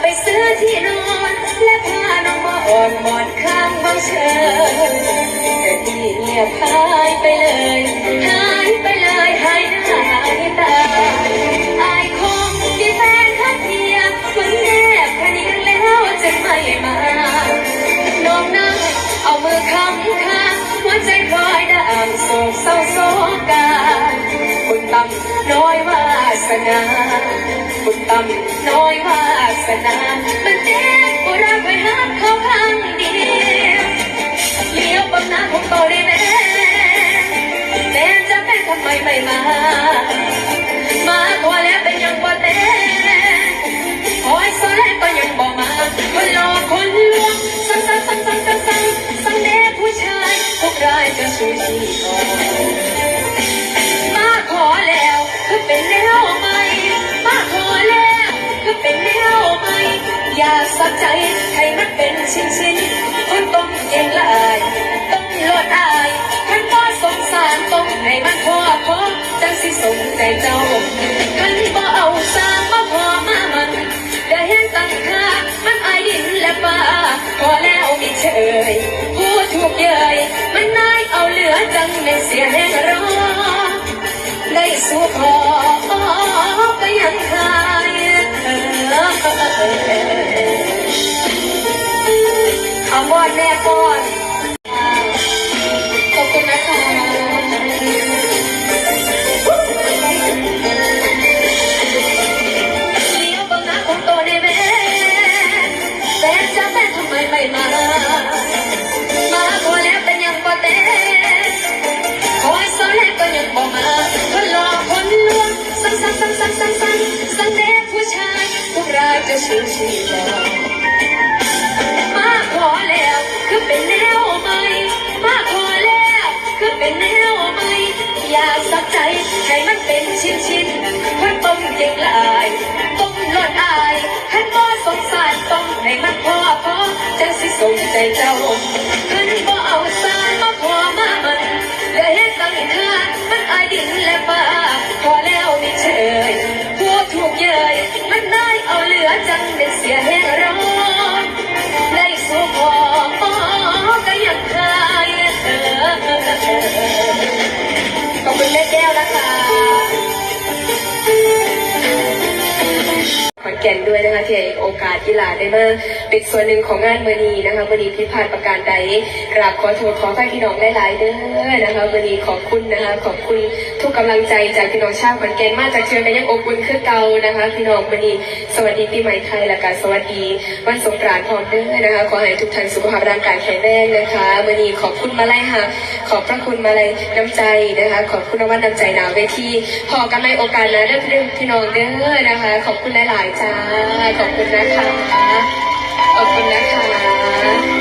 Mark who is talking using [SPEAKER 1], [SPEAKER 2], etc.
[SPEAKER 1] ไปซื้อที่นอน และพาน้องมาอ่อนหมอนข้างบ้านเชิญแต่ที่เงียบหายไปเลย หายไปเลยหายหน้าหายตาอายคงมีแฟนข้าเทียมมันแนบแค่นี้กันแล้วจะไม่มา น้องนั่งเอามือค้ำค้างหัวใจคอยด่างส่งเศร้าโศกกาคุณต่ำน้อยวาสนา คุณต่ำน้อยวาสนา มันเจ็บปวดรักไว้หักเขาข้างเดียว สักใจให้มันเป็นชิ้นชิ้นๆคน เอ เป็นแนวใหมอย่าสักใจให้มันเป็นชิ้นชิ้นๆคนต้องเก่งลายต้องลดอายให้บ่สงสารต้องให้มันพอพอจังสิสนใจเจ้าขึ้นบ่เอาสารมาพอมามันอย่าเห็นตั้งค่ามันอายดินและฟ้าพอแล้วไม่เชยหัวถูกเยยมันได้เอาเหลือจังได้เสียแห้งร้อน แก่นด้วยนะคะที่ให้โอกาสกีฬาได้มาเป็นส่วนหนึ่งของงานมือนีนะคะมือนีพิพาทประการใดกราบขอโทษขออภัยพี่น้องหลายๆเด้อนะคะมือนีขอบคุณนะคะขอบคุณ ทุกกำลังใจจากพี่น้องชาวขอนแก่นมาจากเชียงรายยังอบอุ่นคือเก่านะคะ พี่น้องมือนีสวัสดีปีใหม่ไทยและการสวัสดีวันสงกรานต์พร้อมเด้อนะคะขอให้ทุกท่านสุขภาพร่างกายแข็งแรงนะคะมือนีขอบคุณมาไล่ค่ะขอบพระคุณมาไล่น้ำใจนะคะ ขอบคุณวัตน้ำใจนาวเวทีพอกันในโอกาสนะเด้อพี่น้องเด้อนะคะ ขอบคุณหลาย ๆ จ้าขอบคุณนะคะขอบคุณนะคะ